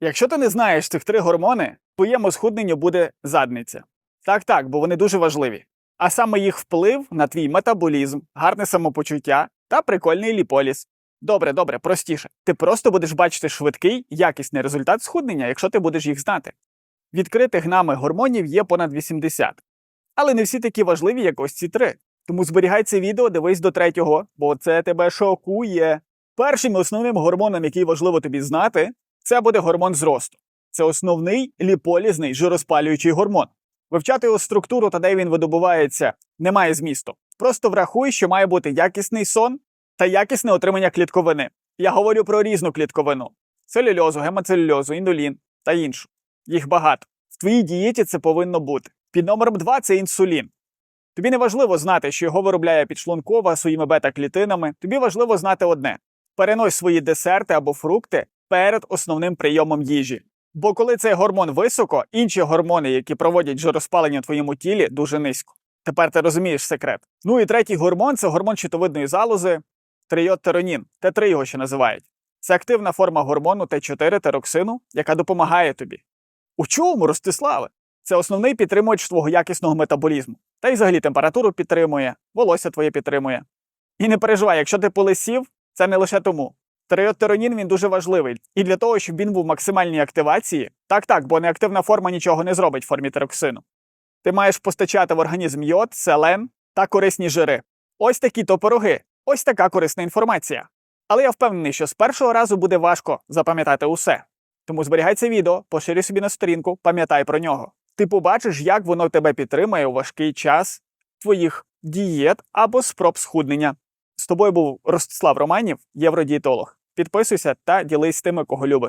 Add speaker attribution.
Speaker 1: Якщо ти не знаєш цих три гормони, твоєму схудненню буде задниця. Так, так, бо вони дуже важливі. А саме їх вплив на твій метаболізм, гарне самопочуття та прикольний ліполіс. Добре, добре, простіше. Ти просто будеш бачити швидкий, якісний результат схуднення, якщо ти будеш їх знати. Відкритих нами гормонів є понад 80. Але не всі такі важливі, як ось ці три. Тому зберігай це відео, дивись до третього, бо це тебе шокує. Першим основним гормоном, який важливо тобі знати, це буде гормон зросту. Це основний ліполізний жироспалюючий гормон. Вивчати його структуру та де він видобувається немає змісту. Просто врахуй, що має бути якісний сон та якісне отримання клітковини. Я говорю про різну клітковину: целюльозу, гемоцелюльозу, індулін та іншу. Їх багато. В твоїй дієті це повинно бути. Під номером 2 це інсулін. Тобі не важливо знати, що його виробляє підшлункова своїми бета-клітинами. Тобі важливо знати одне: перенось свої десерти або фрукти перед основним прийомом їжі. Бо коли цей гормон високо, інші гормони, які проводять жироспалення в твоєму тілі, дуже низько. Тепер ти розумієш секрет. Ну і третій гормон це гормон щитовидної залози, триодтеронін, Т3 його ще називають. Це активна форма гормону Т4 тероксину, яка допомагає тобі. У чому, Ростиславе? Це основний підтримувач твого якісного метаболізму. Та й взагалі температуру підтримує, волосся твоє підтримує. І не переживай, якщо ти полисів, це не лише тому. Триодтеронін він дуже важливий. І для того, щоб він був в максимальній активації, так так, бо неактивна форма нічого не зробить в формі тероксину. Ти маєш постачати в організм йод, селен та корисні жири. Ось такі то пироги, ось така корисна інформація. Але я впевнений, що з першого разу буде важко запам'ятати усе. Тому зберігай це відео, поширюй собі на сторінку, пам'ятай про нього. Ти побачиш, як воно тебе підтримає у важкий час твоїх дієт або спроб схуднення. З тобою був Ростислав Романів, євродієтолог. Підписуйся та ділись з тими, кого любиш.